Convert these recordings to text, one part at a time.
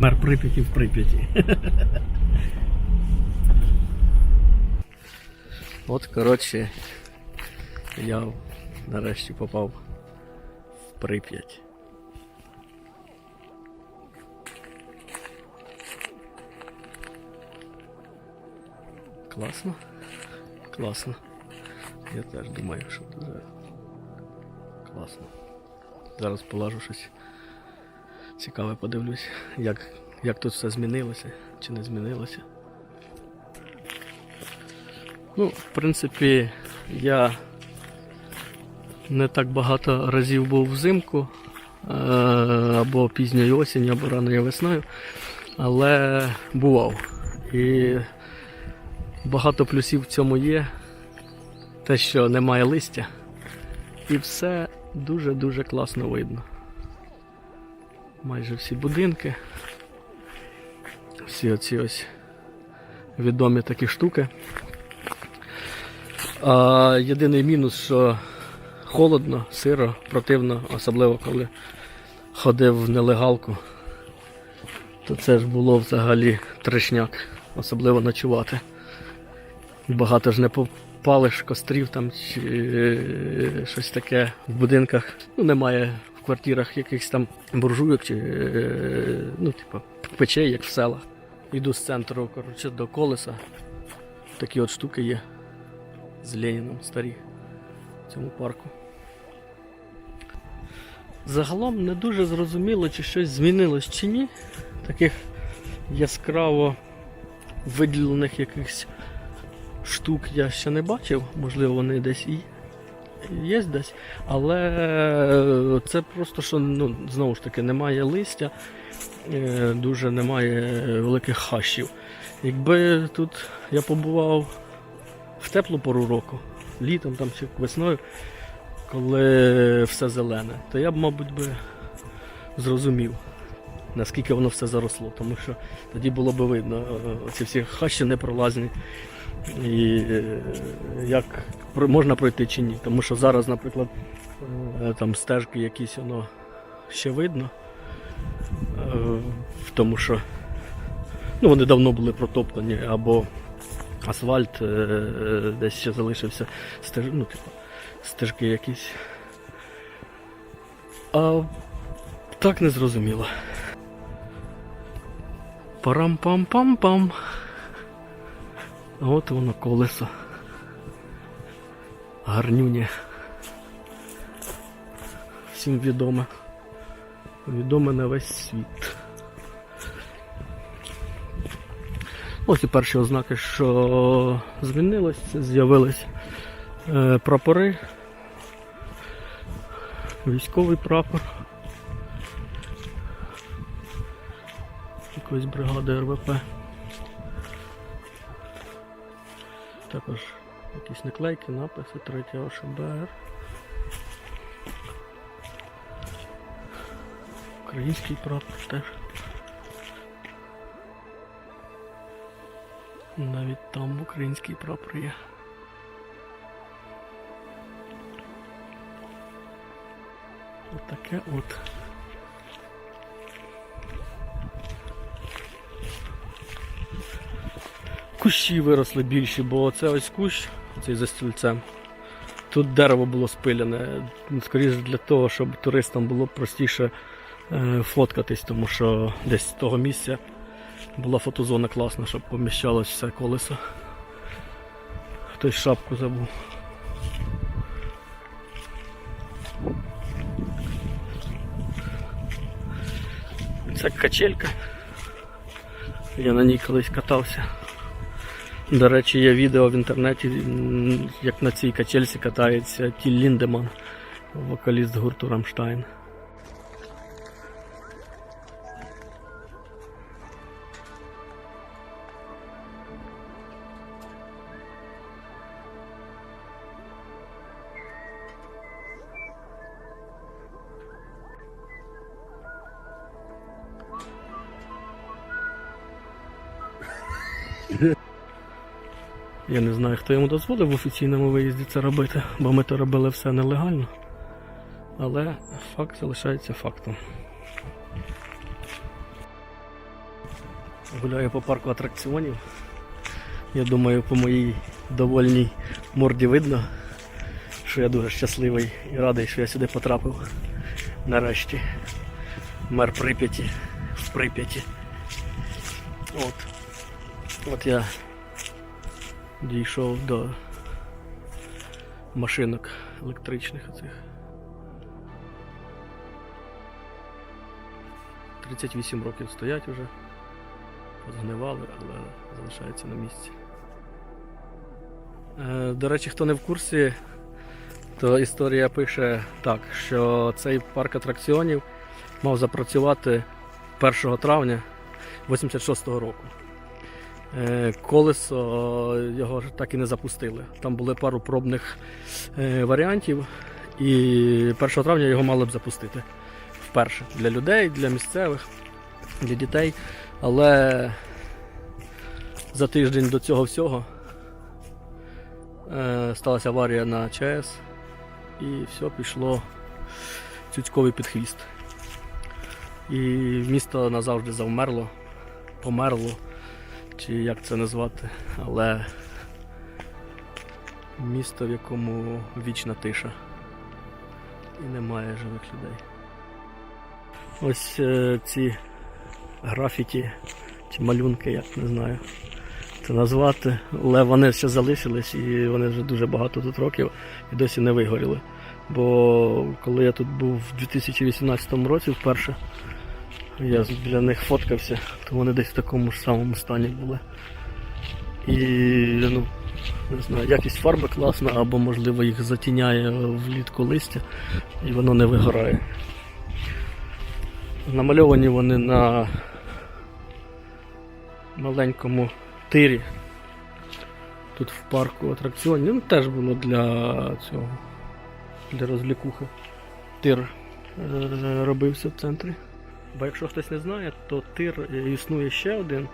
Мер Прип'яті в Прип'яті. От, коротше, я нарешті попав в Прип'ять. Класно? Класно. Я теж думаю, що дуже класно. Зараз полажу щось Цікаве подивлюсь, як, як тут все змінилося чи не змінилося. Ну, в принципі, я не так багато разів був взимку, е, або пізньою осінню, або раною весною, але бував. І багато плюсів в цьому є. Те, що немає листя, і все дуже-дуже класно видно. Майже всі будинки. Всі оці ось відомі такі штуки. А, єдиний мінус, що холодно, сиро, противно, особливо коли ходив в нелегалку, то це ж було взагалі трешняк, особливо ночувати. Багато ж не попалиш кострів там чи е, щось таке в будинках. Ну, немає в квартирах якихось там буржуйок чи е, ну, типу, печей, як в селах. Йду з центру коротше, до колеса. Такі от штуки є з Леніном старі в цьому парку. Загалом не дуже зрозуміло, чи щось змінилось чи ні. Таких яскраво виділених якихось штук я ще не бачив, можливо, вони десь і є десь, але це просто що ну, знову ж таки немає листя, е, дуже немає великих хащів. Якби тут я побував в теплу пору року, літом там чи весною, коли все зелене, то я б, мабуть, би зрозумів, наскільки воно все заросло, тому що тоді було б видно, е, ці всі хащі непролазні. І е, як можна пройти чи ні. Тому що зараз, наприклад, е, там стежки якісь воно ще видно. Е, тому що ну, вони давно були протоптані, або асфальт десь ще залишився стеж, ну, типу, стежки якісь. А так не зрозуміло. Парам-пам-пам-пам. От воно колесо. Гарнюнє. Всім відоме. Відоме на весь світ. Ось і перші ознаки, що змінилось, з'явились е, прапори. Військовий прапор. Якоїсь бригади РВП. Також якісь наклейки, написи 3 ОШБР. Український прапор теж. Навіть там український прапор є. Отаке от. Кущі виросли більші, бо це ось кущ, цей за стільцем. Тут дерево було спилене, скоріше для того, щоб туристам було простіше е, фоткатись, тому що десь з того місця була фотозона класна, щоб поміщалось все колесо. Хтось шапку забув. Це качелька. Я на ній колись катався. До речі, є відео в інтернеті, як на цій качельці катається Тіл Ліндеман, вокаліст гурту Рамштайн. Я не знаю, хто йому дозволив в офіційному виїзді це робити, бо ми то робили все нелегально. Але факт залишається фактом. Гуляю по парку атракціонів. Я думаю, по моїй довольній морді видно, що я дуже щасливий і радий, що я сюди потрапив. Нарешті. Мер Прип'яті. В Прип'яті. От. От я дійшов до машинок електричних оцих. 38 років стоять уже. Позгнивали, але залишаються на місці. Е, До речі, хто не в курсі, то історія пише так, що цей парк атракціонів мав запрацювати 1 травня 86-го року. Е, Колесо його так і не запустили. Там були пару пробних е, варіантів, і 1 травня його мали б запустити вперше для людей, для місцевих, для дітей. Але за тиждень до цього всього е, сталася аварія на ЧАЕС і все пішло цюцьковий підхвіст. І місто назавжди завмерло, померло, чи як це назвати, але місто, в якому вічна тиша і немає живих людей. Ось е, ці графіті чи малюнки, як не знаю це назвати, але вони ще залишились і вони вже дуже багато тут років і досі не вигоріли. Бо коли я тут був в 2018 році вперше, я біля них фоткався, то вони десь в такому ж самому стані були. І ну, не знаю, якість фарби класна, або можливо їх затіняє влітку листя і воно не вигорає. Намальовані вони на маленькому тирі. Тут в парку атракціонів. Ну, теж було для цього, для розлікухи. Тир е, робився в центрі. Бо якщо хтось не знає, то тир е, існує ще один.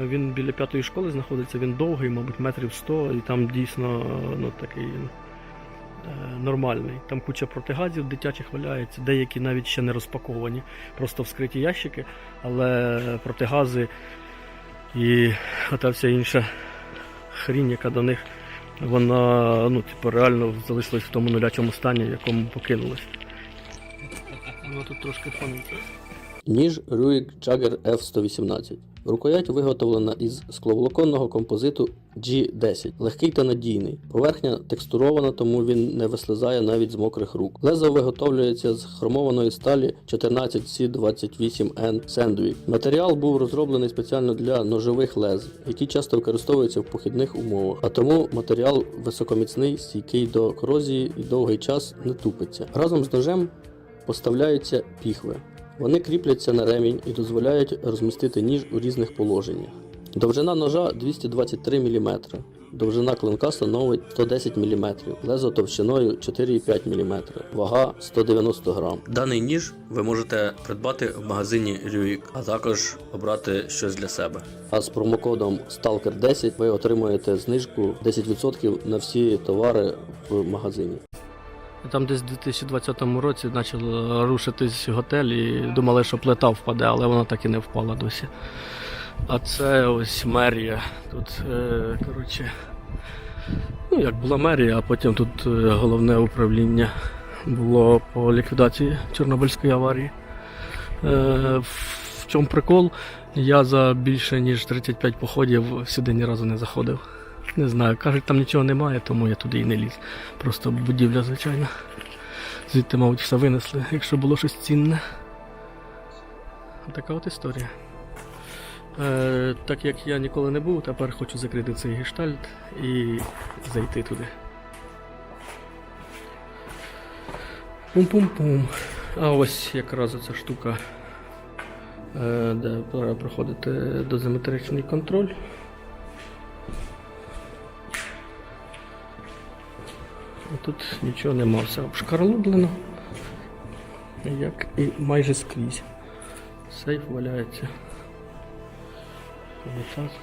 Е, Він біля п'ятої школи знаходиться, він довгий, мабуть, метрів 100, і там дійсно е, ну, такий нормальний. Там куча протигазів дитячих валяється, деякі навіть ще не розпаковані, просто вскриті ящики, але протигази і ота вся інша хрінь, яка до них, вона ну, типу, реально залишилась в тому нулячому стані, в якому покинулась. Воно тут трошки фониться. Ніж Ruik Jagger F118. Рукоять виготовлена із скловолоконного композиту G10, легкий та надійний. Поверхня текстурована, тому він не вислизає навіть з мокрих рук. Лезо виготовлюється з хромованої сталі 14C28N Sandvik. Матеріал був розроблений спеціально для ножових лез, які часто використовуються в похідних умовах, а тому матеріал високоміцний, стійкий до корозії і довгий час не тупиться. Разом з ножем поставляються піхви. Вони кріпляться на ремінь і дозволяють розмістити ніж у різних положеннях. Довжина ножа 223 мм, довжина клинка становить 110 мм, лезо товщиною 4,5 мм, вага 190 грам. Даний ніж ви можете придбати в магазині Ruik, а також обрати щось для себе. А з промокодом STALKER10 ви отримуєте знижку 10% на всі товари в магазині. Там десь у 2020 році почав рушитись готель і думали, що плита впаде, але вона так і не впала досі. А це ось мерія. Тут, е, коротше, ну як була мерія, а потім тут е, головне управління було по ліквідації Чорнобильської аварії. Е, в чому прикол? Я за більше ніж 35 походів сюди ні разу не заходив. Не знаю, кажуть, там нічого немає, тому я туди і не ліз. Просто будівля, звичайно. Звідти, мабуть, все винесли, якщо було щось цінне. Така от історія. Е, так як я ніколи не був, тепер хочу закрити цей гештальт і зайти туди. Пум-пум-пум. А ось якраз оця штука, е, де треба проходити дозиметричний контроль. Тут нічого нема, все обшкарлублено. Як і майже скрізь. Сейф валяється. Унітаз.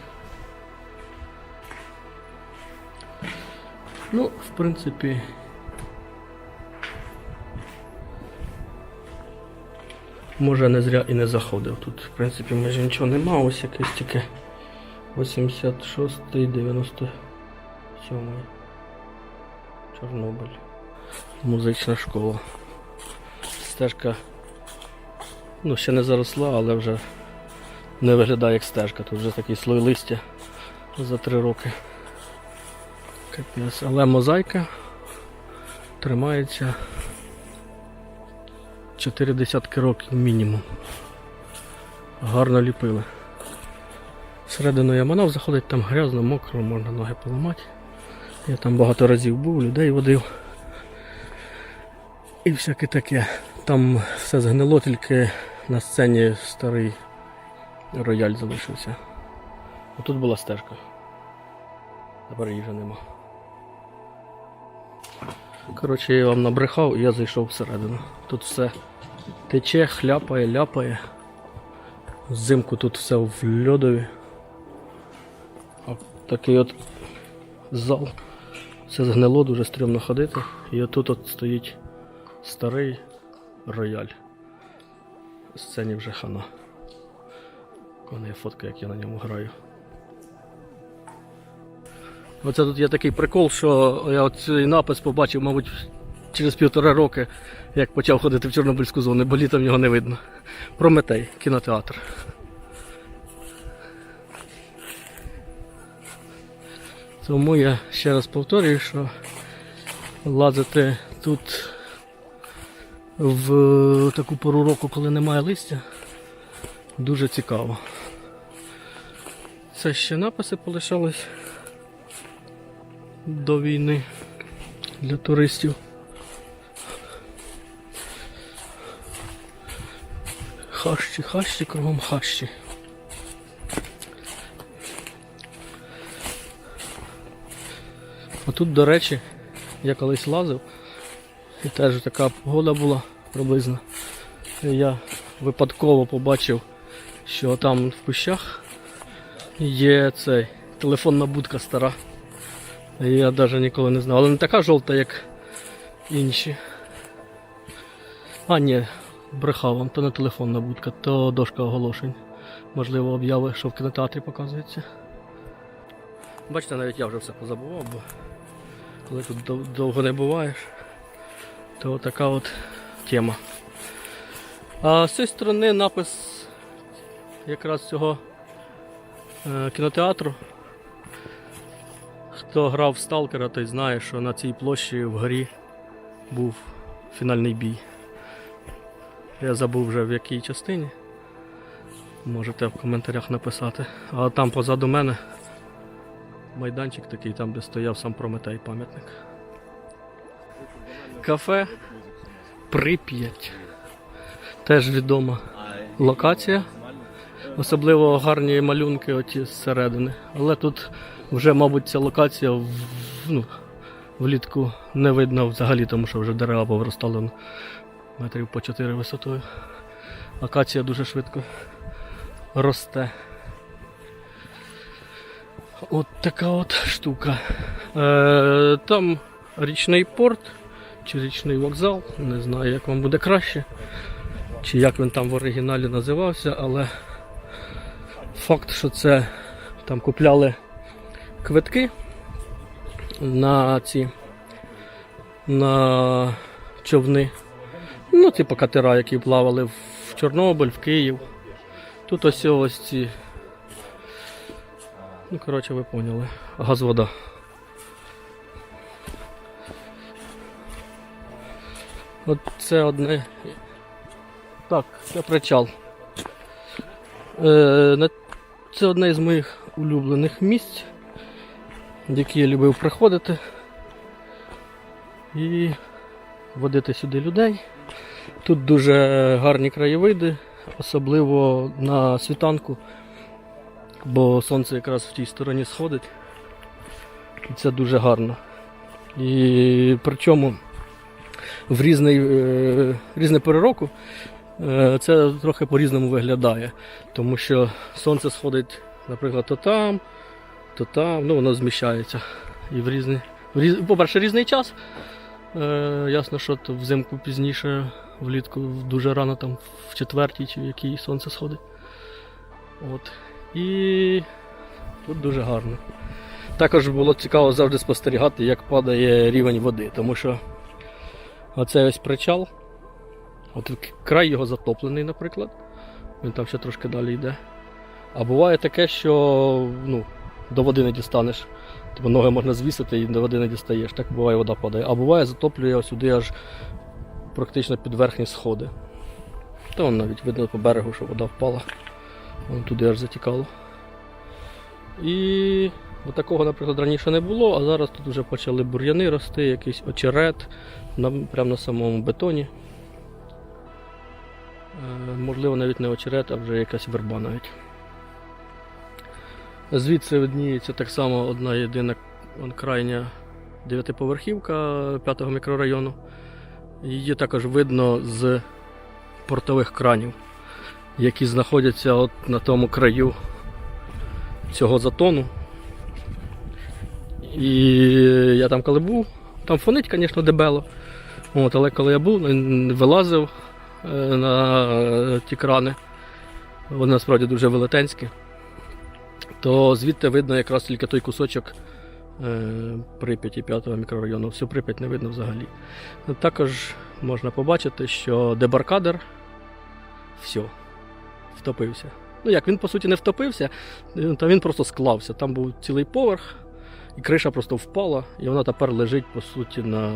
Ну, в принципі. Може не зря і не заходив. Тут, в принципі, майже нічого нема, ось якийсь тільки 86 97 Чорнобиль. Музична школа. Стежка ну, ще не заросла, але вже не виглядає як стежка. Тут вже такий слой листя за три роки. Капець. Але мозаїка тримається 4 десятки років мінімум. Гарно ліпили. Всередину я манав заходить, там грязно, мокро, можна ноги поламати. Я там багато разів був, людей водив. І всяке таке. Там все згнило, тільки на сцені старий рояль залишився. Отут була стежка. Тепер її вже нема. Коротше, я вам набрехав і я зайшов всередину. Тут все тече, хляпає, ляпає. Взимку тут все в льодові. Такий от зал. Все згнило, дуже стрімно ходити. І отут от стоїть старий рояль. Сцені вже хана. У є фотка, як я на ньому граю. Оце тут є такий прикол, що я цей напис побачив, мабуть, через півтора роки, як почав ходити в Чорнобильську зону, бо літом його не видно. Прометей, кінотеатр. Тому я ще раз повторюю, що лазити тут в таку пору року, коли немає листя, дуже цікаво. Це ще написи полишались до війни для туристів. Хащі, хащі, кругом хащі. А тут, до речі, я колись лазив, і теж така погода була приблизно. Я випадково побачив, що там в кущах є цей телефонна будка стара. Я навіть ніколи не знав. Але не така жовта, як інші. А, ні, брехав вам, то не телефонна будка, то дошка оголошень. Можливо, обяви, що в кінотеатрі показується. Бачите, навіть я вже все позабував, бо коли тут довго не буваєш, то така от тема. А з цієї сторони напис якраз цього е, кінотеатру. Хто грав в Сталкера, той знає, що на цій площі вгорі був фінальний бій. Я забув вже в якій частині. Можете в коментарях написати. А там позаду мене майданчик такий, там де стояв сам Прометей пам'ятник. Кафе Прип'ять. Теж відома локація. Особливо гарні малюнки оті зсередини. Але тут вже, мабуть, ця локація в, ну, влітку не видно взагалі, тому що вже дерева повиростали на метрів по 4 висотою. Локація дуже швидко росте. От така от штука. Е, там річний порт чи річний вокзал, не знаю, як вам буде краще, чи як він там в оригіналі називався, але факт, що це там купляли квитки на ці на човни. Ну, типу катера, які плавали в Чорнобиль, в Київ. Тут ось ось ці. Ну, коротше, ви поняли. Газвода. От це одне. Так, це причал. Е, це одне з моїх улюблених місць, які я любив приходити і водити сюди людей. Тут дуже гарні краєвиди, особливо на світанку, бо сонце якраз в тій стороні сходить. І це дуже гарно. І причому в різний, е, різне пори року е, це трохи по-різному виглядає. Тому що сонце сходить, наприклад, то там, то там, ну воно зміщається. І в різний, в по-перше, різний час, Е, ясно, що то взимку пізніше, влітку дуже рано, там в четвертій чи в якій сонце сходить. От. І тут дуже гарно. Також було цікаво завжди спостерігати, як падає рівень води, тому що оцей ось причал, от край його затоплений, наприклад. Він там ще трошки далі йде. А буває таке, що ну, до води не дістанеш. Тобто ноги можна звісити і до води не дістаєш. Так буває, вода падає. А буває, затоплює сюди аж практично під верхні сходи. Та вон навіть видно по берегу, що вода впала. Вон туди аж затікало. І такого, наприклад, раніше не було, а зараз тут вже почали бур'яни рости, якийсь очерет прямо на самому бетоні. Е, можливо, навіть не очерет, а вже якась верба навіть. Звідси видніється так само одна єдина крайня дев'ятиповерхівка 5-го мікрорайону. Її також видно з портових кранів, які знаходяться от на тому краю цього затону. І я там коли був, там фонить, звісно, дебело. От, але коли я був, н- вилазив е, на е, ті крани, вони насправді дуже велетенські, то звідти видно якраз тільки той кусочок е, Прип'яті 5-го мікрорайону. Всю Прип'ять не видно взагалі. Також можна побачити, що дебаркадер все, втопився. Ну як, він по суті не втопився, е, та він просто склався. Там був цілий поверх, і криша просто впала, і вона тепер лежить по суті на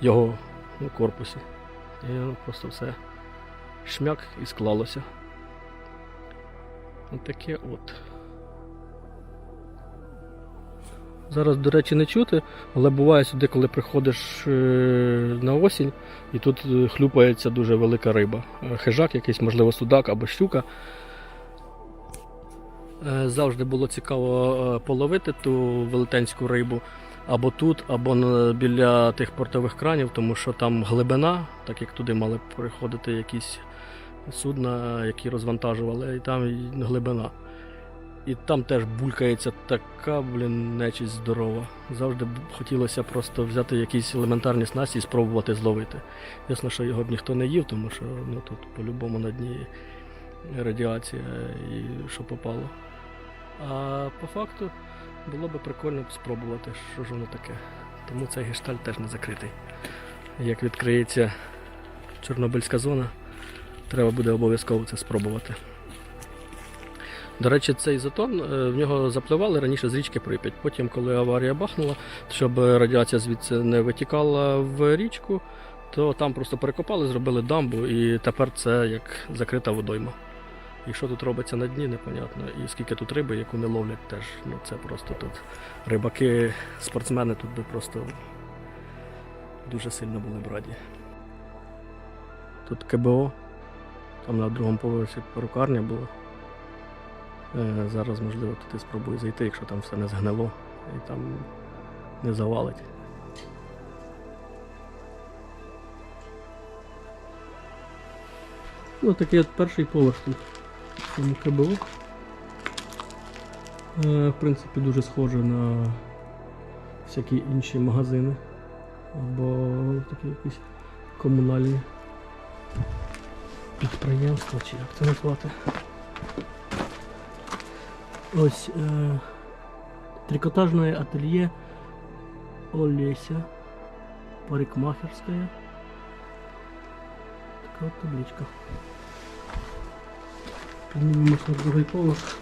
його ну, корпусі. І воно просто все шмяк і склалося. От таке от. Зараз, до речі, не чути, але буває сюди, коли приходиш е, на осінь, і тут е, хлюпається дуже велика риба. Е, Хижак, якийсь, можливо, судак або щука. Завжди було цікаво половити ту велетенську рибу або тут, або біля тих портових кранів, тому що там глибина, так як туди мали приходити якісь судна, які розвантажували, і там глибина. І там теж булькається така, блін, нечість здорова. Завжди б хотілося просто взяти якісь елементарні снасті і спробувати зловити. Ясно, що його б ніхто не їв, тому що ну, тут по-любому на дні радіація і що попало. А по факту було би прикольно спробувати, що ж воно таке. Тому цей гешталь теж не закритий. Як відкриється Чорнобильська зона, треба буде обов'язково це спробувати. До речі, цей затон е, в нього запливали раніше з річки Прип'ять. Потім, коли аварія бахнула, щоб радіація звідси не витікала в річку, то там просто перекопали, зробили дамбу, і тепер це як закрита водойма. І що тут робиться на дні, непонятно. І скільки тут риби, яку не ловлять теж. Ну це просто тут рибаки, спортсмени тут би просто дуже сильно були б раді. Тут КБО, там на другому поверсі перукарня була. Е, Зараз, можливо, туди спробую зайти, якщо там все не згнило і там не завалить. Ну, такий от перший поверх тут цьому КБО. Е, В принципі, дуже схоже на всякі інші магазини або такі якісь комунальні підприємства, чи як це назвати. Ось е, трикотажное ателье Олеся. Парикмахерская. Така от табличка. Піднімемося на другий поверх.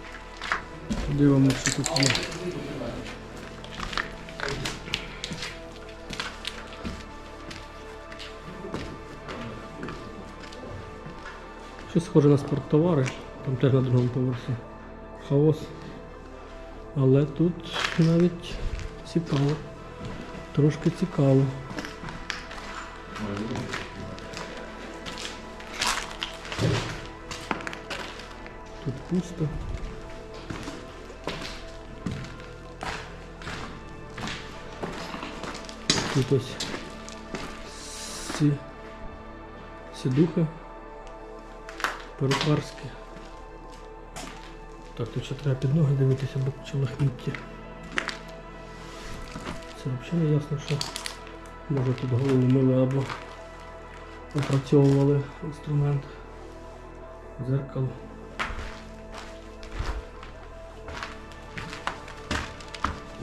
Подивимося, що тут є. Щось схоже на спорттовари, там теж на другому поверсі. Хаос. Але тут навіть цікаво. Трошки цікаво. Тут пусто. Тут ось сі... сідуха перукарські. Так, тут ще треба під ноги дивитися, бо чи лахміття. Це взагалі не ясно, що Може тут голову мили або опрацьовували інструмент. Зеркало.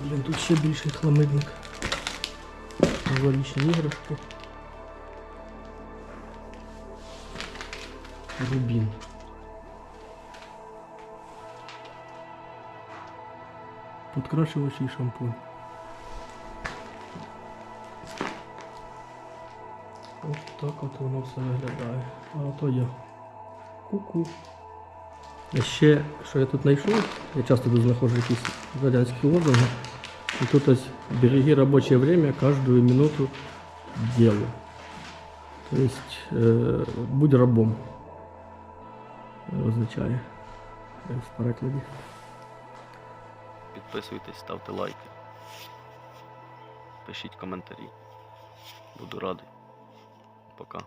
Блін, тут ще більший хламидник. Новорічні іграшки. Рубін. Подкрашувач і шампунь. Ось так от воно все виглядає. А ото є. Ку-ку. А ще, що я тут знайшов, я часто тут знаходжу якісь радянські лозунги. І тут ось береги робочее время каждую минуту делу. То есть е, будь рабом. Означає е, в перекладі. Підписуйтесь, ставте лайки. Пишіть коментарі. Буду радий. Пока.